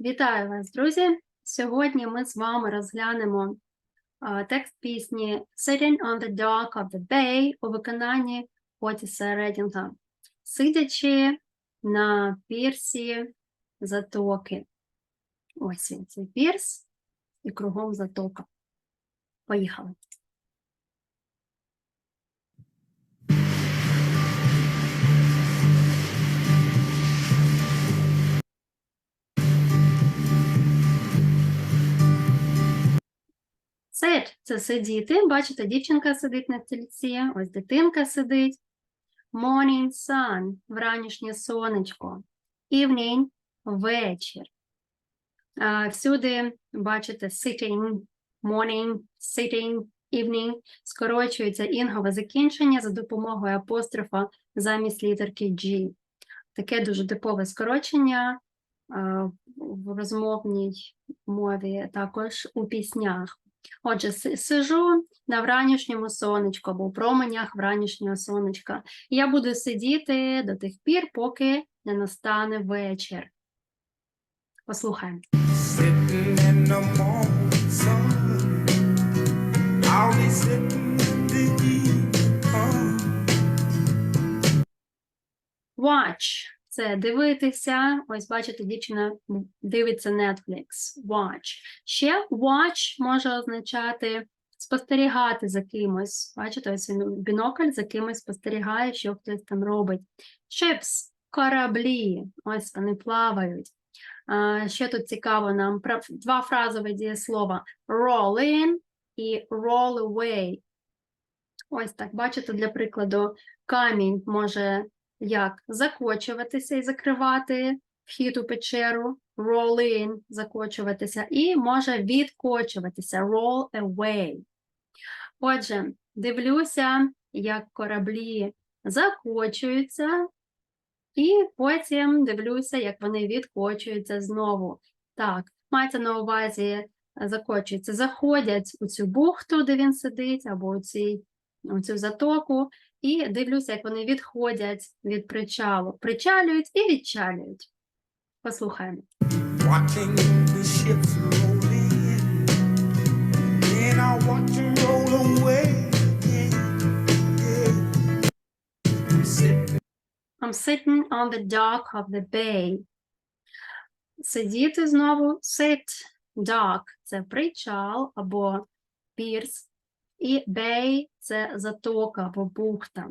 Вітаю вас, друзі! Сьогодні ми з вами розглянемо текст пісні Sitting on the Dock of the Bay у виконанні Отіса Редінга, сидячи на пірсі затоки. Ось він, цей пірс і кругом затока. Поїхали. Це сидіти. Бачите, дівчинка сидить на стільці, ось дитинка сидить. Morning sun – вранішнє сонечко. Evening – вечір. А, Всюди, бачите, sitting, morning, sitting, evening скорочується інгове закінчення за допомогою апострофа замість літерки G. Таке дуже типове скорочення в розмовній мові, також у піснях. Отже, сижу на вранішньому сонечку або в променях вранішнього сонечка. І Я буду сидіти до тих пір, поки не настане вечір. Послухаємо. Watch – це дивитися. Ось бачите, дівчина дивиться Netflix. Watch. Ще watch може означати спостерігати за кимось. Бачите, ось він бінокль за кимось спостерігає, що хтось там робить. Ships – кораблі. Ось вони плавають. А, Ще тут цікаво нам два фразові дієслова roll in і roll away. Ось так, бачите, для прикладу, камінь може як закочуватися і закривати вхід у печеру, roll in, закочуватися, і може відкочуватися, roll away. Отже, дивлюся, як кораблі закочуються, і потім дивлюся, як вони відкочуються знову. Так, мається на увазі закочуються, заходять у цю бухту, де він сидить, або у, цій, у цю затоку, і дивлюся, як вони відходять від причалу. Причалюють і відчалюють. Послухаємо. I'm sitting on the dock of the bay. Сидіти знову sit, dock – це причал або пірс, і bay – це затока або бухта.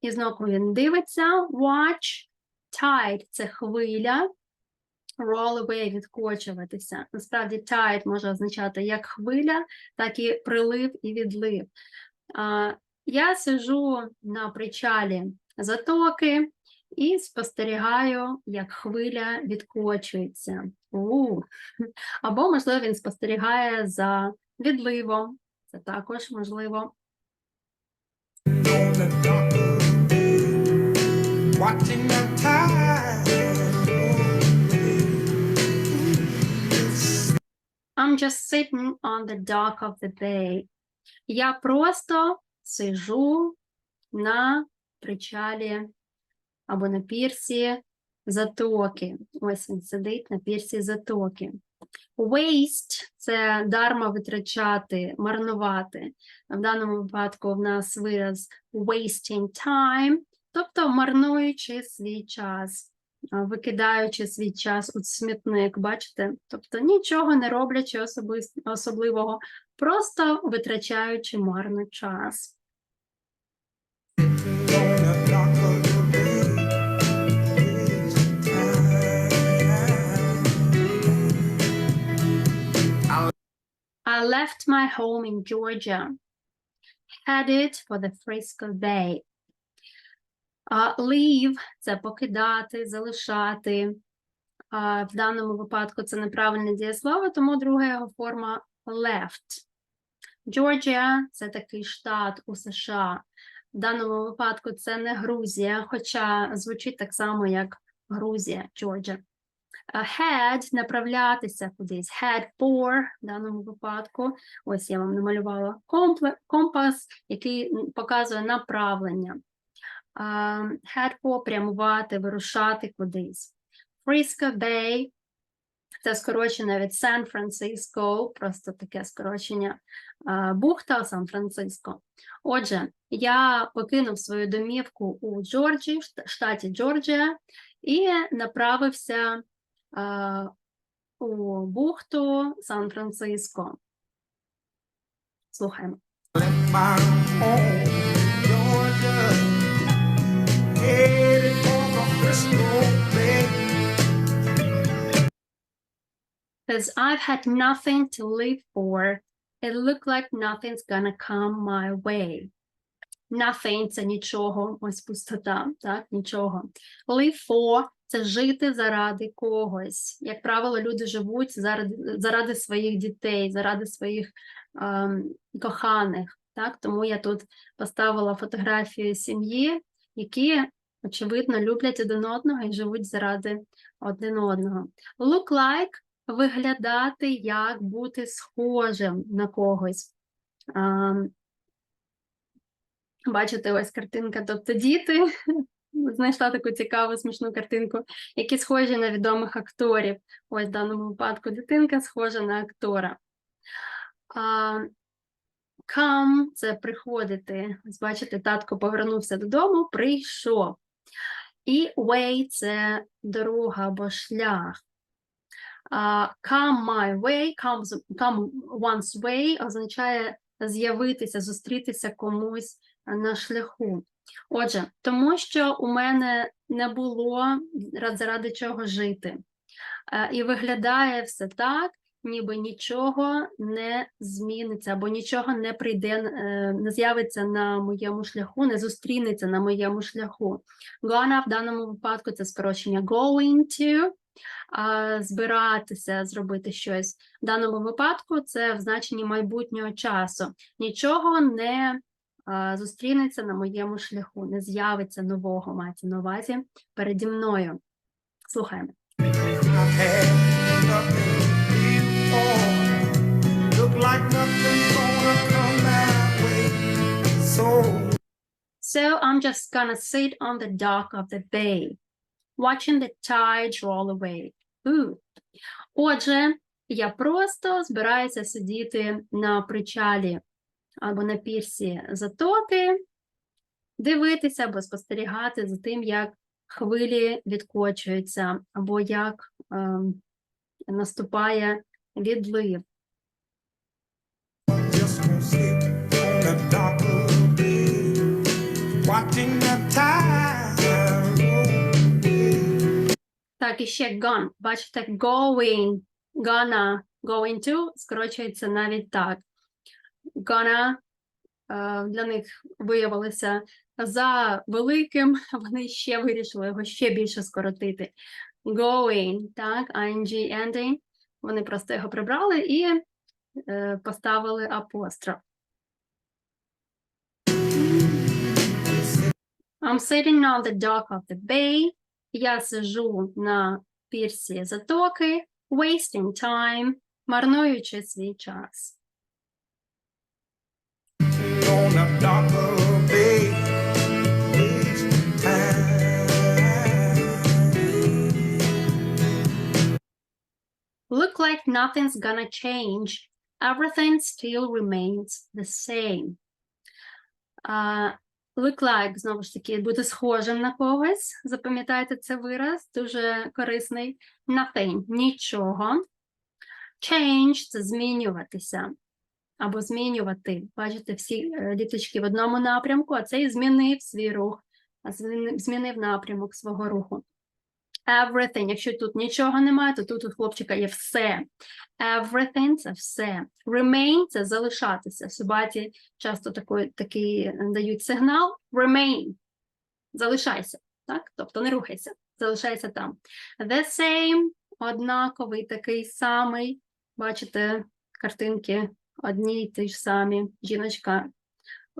І знову він дивиться, watch, tide – це хвиля, roll away – відкочуватися. Насправді tide може означати як хвиля, так і прилив і відлив. А, Я сижу на причалі затоки, і спостерігаю, як хвиля відкочується. У. Або, можливо, він спостерігає за відливом. Це також можливо. I'm just sitting on the dock of the bay. Я просто сижу на причалі або на пірсі затоки. Ось він сидить на пірсі затоки. Waste – це дарма витрачати, марнувати. В даному випадку в нас вираз wasting time, тобто марнуючи свій час, викидаючи свій час у смітник, бачите? Тобто нічого не роблячи особливого, просто витрачаючи марно час. I left my home in Georgia, headed for the Frisco Bay. А leave – це покидати, залишати. А в даному випадку це неправильне дієслово, тому друга його форма left. Georgia – це такий штат у США. В даному випадку це не Грузія, хоча звучить так само, як Грузія, Georgia. А Head – направлятися кудись. Head for в даному випадку. Ось я вам намалювала компас, який показує направлення. А, Head for – прямувати, вирушати кудись. Frisco Bay Це скорочене від Сан-Франциско, просто таке скорочення а, бухта Сан-Франциско. Отже, я покинув свою домівку у Джорджії, штаті Джорджія, і направився у бухту Сан-Франциско. Слухаємо. Left my home, Georgia, headed for the Frisco Bay. Because I've had nothing to live for, it looked like nothing's gonna come my way. Nothing – це нічого, ось пустота, так, нічого. Live for – це жити заради когось. Як правило, люди живуть заради, заради своїх дітей, заради своїх ем, коханих. Так? Тому я тут поставила фотографію сім'ї, які, очевидно, люблять один одного і живуть заради один одного. Look like – виглядати як бути схожим на когось. Ем, Бачите, ось картинка, тобто діти. Знайшла таку цікаву смішну картинку, які схожі на відомих акторів. Ось в даному випадку дитинка схожа на актора. А, come – це приходити. Ось бачите, татко повернувся додому, прийшов. І way – це дорога або шлях. Come my way, come one's way означає з'явитися, зустрітися комусь на шляху. Отже, тому що у мене не було заради чого жити. Е, І виглядає все так, ніби нічого не зміниться, або нічого не прийде, е, не з'явиться на моєму шляху, не зустрінеться на моєму шляху. Gonna в даному випадку це скорочення going to, збиратися зробити щось. В даному випадку це в значенні майбутнього часу. Нічого не зустрінеться на моєму шляху, не з'явиться нового, мається на увазі переді мною. Слухаємо. So I'm just gonna sit on the dock of the bay, watching the tide roll away. Ooh. Отже, я просто збираюся сидіти на причалі або на пірсі затоки, дивитися або спостерігати за тим, як хвилі відкочуються, або як ем, наступає відлив. Так, і ще gone. Бачите, going, gonna, going to скорочується навіть так. Gonna е, для них виявилося за великим, вони ще вирішили його ще більше скоротити. Going, так, ing ending. Вони просто його прибрали і е, поставили апостроф. I'm sitting on the dock of the bay. Я сижу на пірсі затоки, wasting time, марнуючи свій час. Look like nothing's gonna change. Everything still remains the same. А, look like, знову ж таки, бути схожим на когось. Запам'ятайте це вираз, дуже корисний. Nothing – нічого. Change – це змінюватися. Або змінювати. Бачите, всі е, літочки в одному напрямку, а цей змінив свій рух, змінив напрямок свого руху. Everything. Якщо тут нічого немає, то тут у хлопчика є все. Everything – це все. Remain – це залишатися. Собаці часто такий, такий е, дають сигнал. Remain – залишайся. Так? Тобто не рухайся, залишайся там. The same – однаковий, такий самий. Бачите, картинки одні й ті ж самі. Жіночка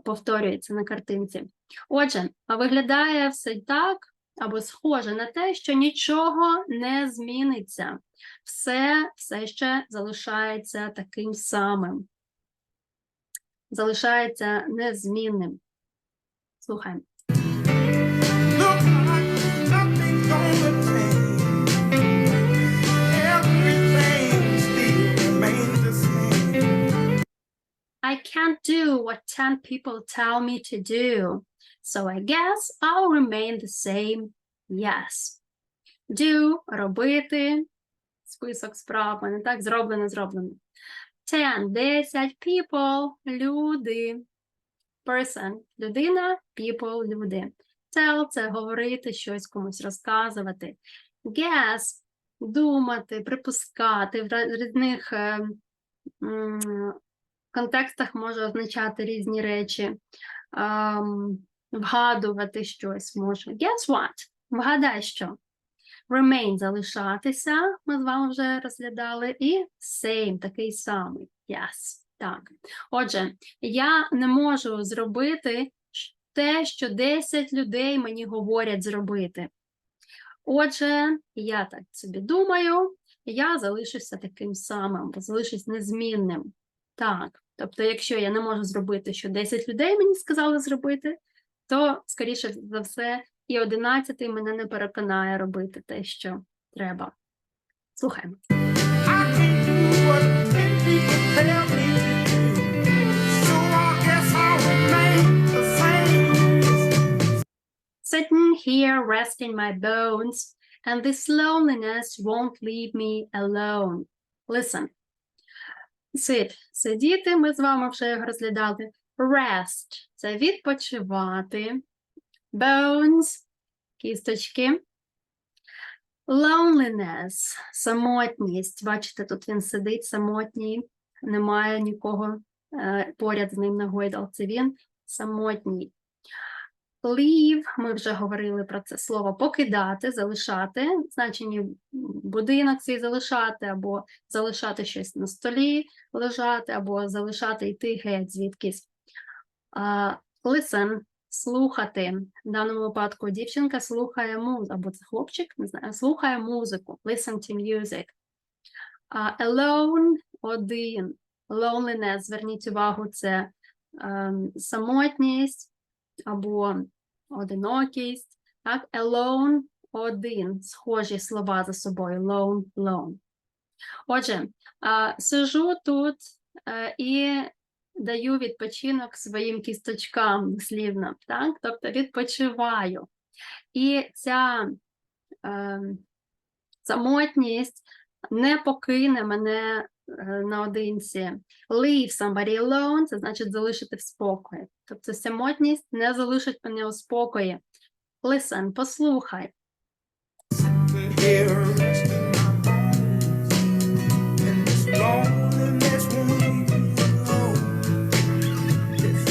повторюється на картинці. Отже, виглядає все так, або схоже на те, що нічого не зміниться. Все все ще залишається таким самим. Залишається незмінним. Слухаємо. Look like. I can't do what 10 people tell me to do. So I guess I'll remain the same. Yes. Do – робити. Список справ. Мене так зроблено, зроблено. 10 – 10 people – люди. Person – людина, people – люди. Tell – це говорити, щось комусь розказувати. Guess – думати, припускати. В різних е, м, контекстах може означати різні речі. Ам, вгадувати щось може. Guess what? Вгадай що. Remain – залишатися, ми з вами вже розглядали, і same – такий самий. Yes. Так. Отже, я не можу зробити те, що 10 людей мені говорять зробити. Отже, я так собі думаю, я залишуся таким самим, залишусь незмінним. Так, тобто, якщо я не можу зробити, що 10 людей мені сказали зробити, то, скоріше за все, і 11 мене не переконає робити те, що треба. Слухаємо. Sitting here resting my bones, and this loneliness won't leave me alone. Listen. Sit. Сидіти, ми з вами вже його розглядали. Rest – це відпочивати. Bones – кісточки. Loneliness – самотність. Бачите, тут він сидить самотній, немає нікого е, поряд з ним на гойдалці. Він самотній. Leave, ми вже говорили про це слово покидати, залишати, м, будинок свій залишати, або залишати щось на столі лежати, або залишати йти геть звідкись. А, listen, слухати. В даному випадку дівчинка слухає музику, або це хлопчик, не знаю, слухає музику. Listen to music. А, alone – один. Loneliness, зверніть увагу, це ем, самотність або одинокість. Так, alone – один. Схожі слова за собою. Lone, lone. Отже, сижу тут е, і даю відпочинок своїм кісточкам дослівно, так? Тобто відпочиваю. І ця е, самотність не покине мене е, наодинці. Leave somebody alone – це значить залишити в спокої. Тобто самотність не залишить мене у спокої. Listen, послухай. Here resting my bones, and this loneliness won't leave me alone. It's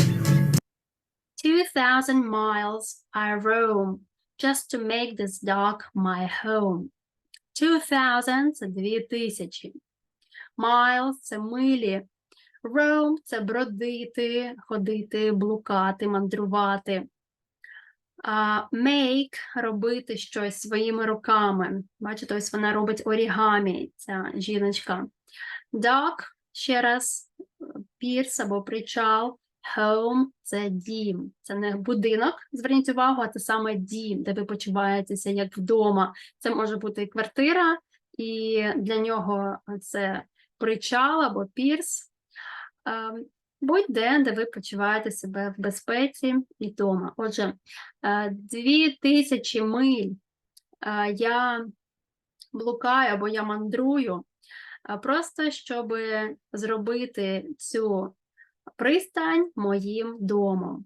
2,000 miles I roam just to make this dock my home. 2,000 – це 2,000. Miles – це милі. Roam – це бродити, ходити, блукати, мандрувати. А make – робити щось своїми руками. Бачите, ось вона робить орігамі, ця жіночка. Dock – ще раз, пірс або причал. Home – це дім, це не будинок, зверніть увагу, а це саме дім, де ви почуваєтеся як вдома. Це може бути квартира, і для нього це причал або пірс. Ем, Будь-де, де ви почуваєте себе в безпеці і вдома. Отже, е, дві тисячі миль е, я блукаю або я мандрую, е, просто щоб зробити цю пристань моїм домом.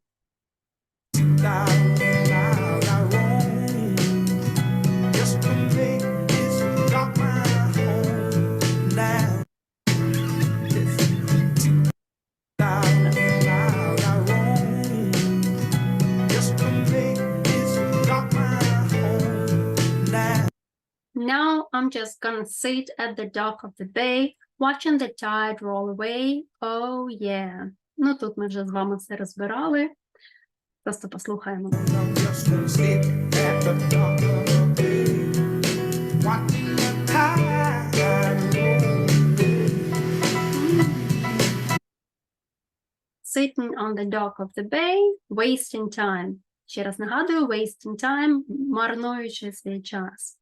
Now I'm just gonna sit at the dock of the bay, watching the tide roll away. Oh yeah. Ну тут ми вже з вами все розбирали. Просто послухаємо. I'm just gonna sit at the dock of the bay, watching the tide roll. Sitting on the dock of the bay, wasting time. Ще раз нагадую, wasting time, марнуючи свій час.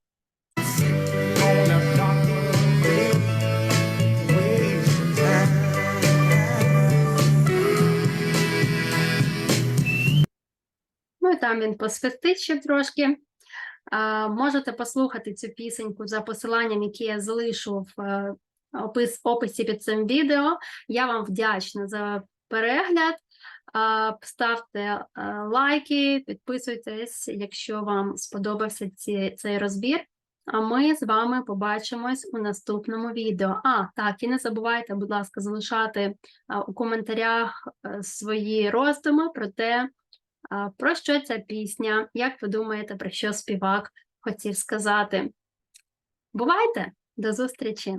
Ну і там він посвистить ще трошки. Можете послухати цю пісеньку за посиланням, яке я залишу в е, опис, описі під цим відео. Я вам вдячна за перегляд. Ставте е, лайки, підписуйтесь, якщо вам сподобався цей розбір. А ми з вами побачимось у наступному відео. А, так, і не забувайте, будь ласка, залишати у коментарях е, свої роздуми про те, про що ця пісня, як ви думаєте, про що співак хотів сказати. Бувайте! До зустрічі!